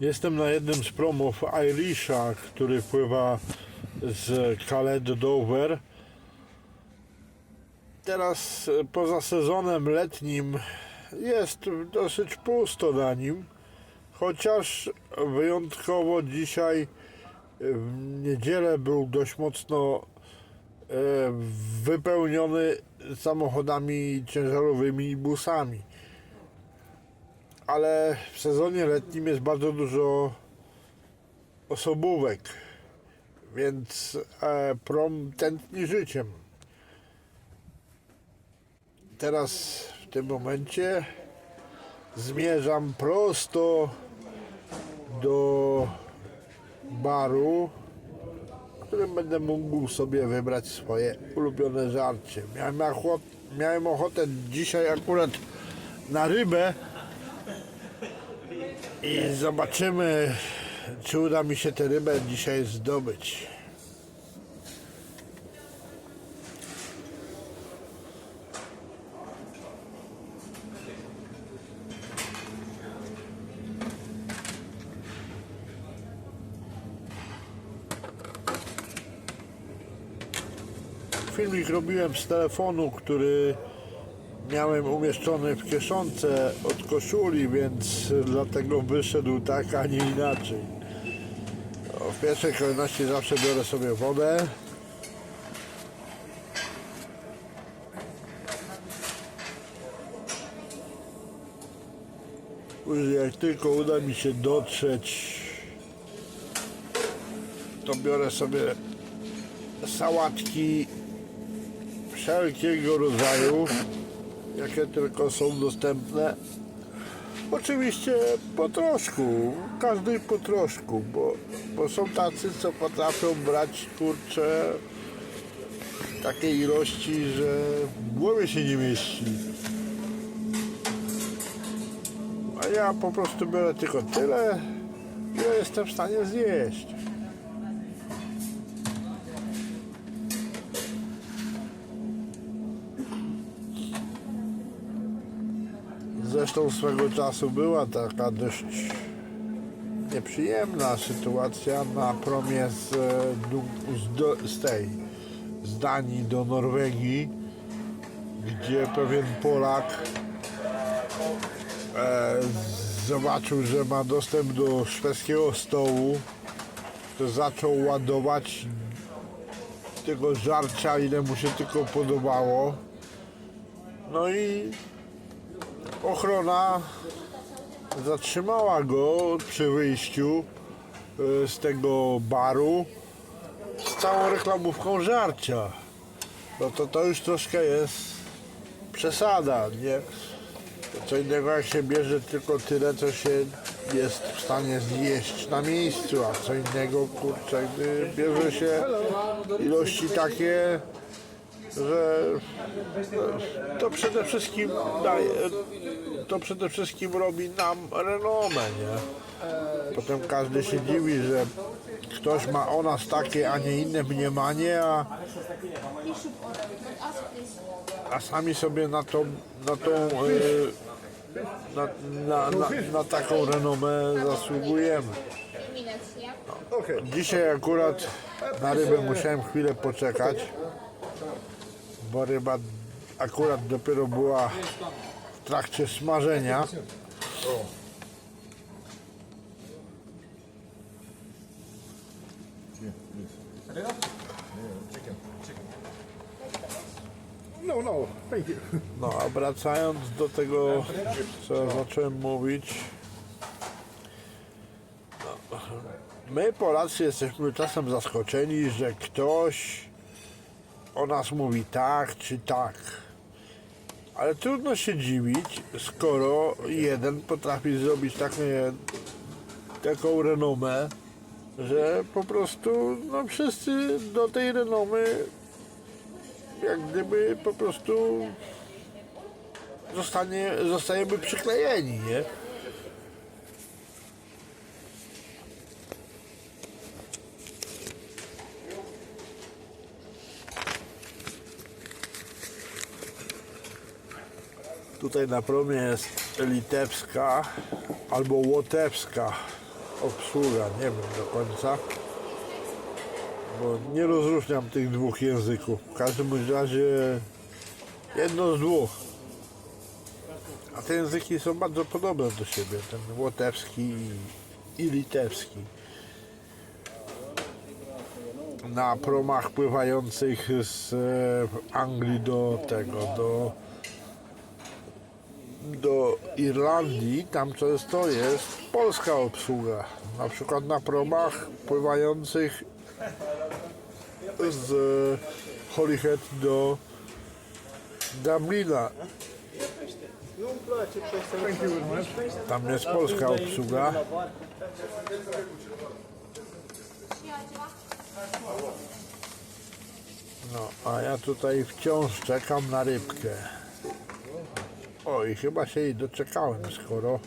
Jestem na jednym z promów Irisha, który pływa z Calais do Dover. Teraz poza sezonem letnim jest dosyć pusto na nim, chociaż wyjątkowo dzisiaj w niedzielę był dość mocno e, wypełniony samochodami ciężarowymi i busami ale w sezonie letnim jest bardzo dużo osobówek, więc e, prom tętni życiem. Teraz w tym momencie zmierzam prosto do baru, w którym będę mógł sobie wybrać swoje ulubione żarcie. Miałem, ochot, miałem ochotę dzisiaj akurat na rybę, i zobaczymy, czy uda mi się tę rybę dzisiaj zdobyć. Filmik robiłem z telefonu, który miałem umieszczony w kieszonce od koszuli, więc dlatego wyszedł tak, a nie inaczej. O, W pierwszej kolejności zawsze biorę sobie wodę. Jak tylko uda mi się dotrzeć, to biorę sobie sałatki wszelkiego rodzaju jakie tylko są dostępne. Oczywiście po troszku, każdy po troszku, bo, bo są tacy, co potrafią brać kurcze takiej ilości, że w głowie się nie mieści. A ja po prostu biorę tylko tyle, ile jestem w stanie zjeść. Zresztą swego czasu była taka dość nieprzyjemna sytuacja na promie z, z, z tej z Danii do Norwegii, gdzie pewien Polak e, zobaczył, że ma dostęp do szwedzkiego stołu, to zaczął ładować tego żarcia, ile mu się tylko podobało. No i ochrona zatrzymała go przy wyjściu e, z tego baru z całą reklamówką żarcia. No to to już troszkę jest przesada, nie? Co innego jak się bierze tylko tyle, co się jest w stanie zjeść na miejscu, a co innego, kurczę, bierze się ilości takie, że to przede wszystkim daje, to przede wszystkim robi nam renomę, nie? Potem każdy się dziwi, że ktoś ma o nas takie, a nie inne mniemanie, a, a sami sobie na tą, na tą, e, na, na, na, na taką renomę zasługujemy. Dzisiaj akurat na rybę musiałem chwilę poczekać, bo ryba akurat dopiero była w trakcie smażenia. No, no. No a wracając do tego, co zacząłem mówić. No, my Polacy jesteśmy czasem zaskoczeni, że ktoś o nas mówi tak czy tak. Ale trudno się dziwić, skoro jeden potrafi zrobić takie, taką renomę, że po prostu no, wszyscy do tej renomy jak gdyby po prostu zostanie, zostajemy przyklejeni, nie? Tutaj na promie jest litewska albo łotewska obsługa, nie wiem do końca. Bo nie rozróżniam tych dwóch języków. W każdym razie jedno z dwóch. A te języki są bardzo podobne do siebie. Ten łotewski i- i litewski. Na promach pływających z e, Anglii do tego, do do Irlandii, tam często jest polska obsługa. Na przykład na promach pływających z Holyhead do Dublina. Tam jest polska obsługa. No, a ja tutaj wciąż czekam na rybkę. O, i chyba się jej doczekałem, skoro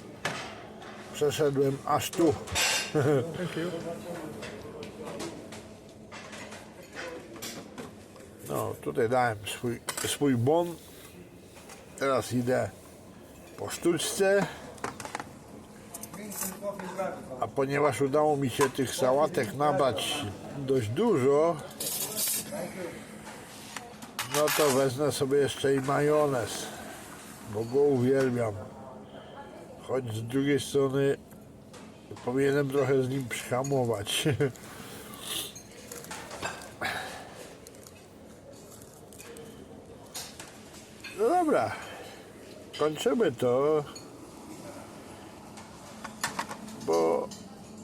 przeszedłem aż tu. No, tutaj dałem swój, swój bon. Teraz idę po sztuczce. A ponieważ udało mi się tych sałatek nabrać dość dużo, no to wezmę sobie jeszcze i majonez, bo go uwielbiam. Choć z drugiej strony powinienem trochę z nim przyhamować. No dobra, kończymy to, bo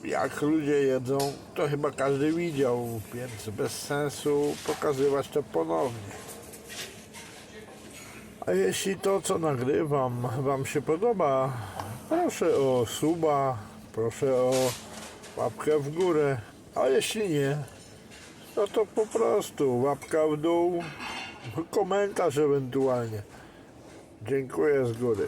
jak ludzie jedzą, to chyba każdy widział, więc bez sensu pokazywać to ponownie. A jeśli to, co nagrywam, Wam się podoba, proszę o suba, proszę o łapkę w górę, a jeśli nie, no to po prostu łapka w dół, komentarz ewentualnie. Dziękuję z góry.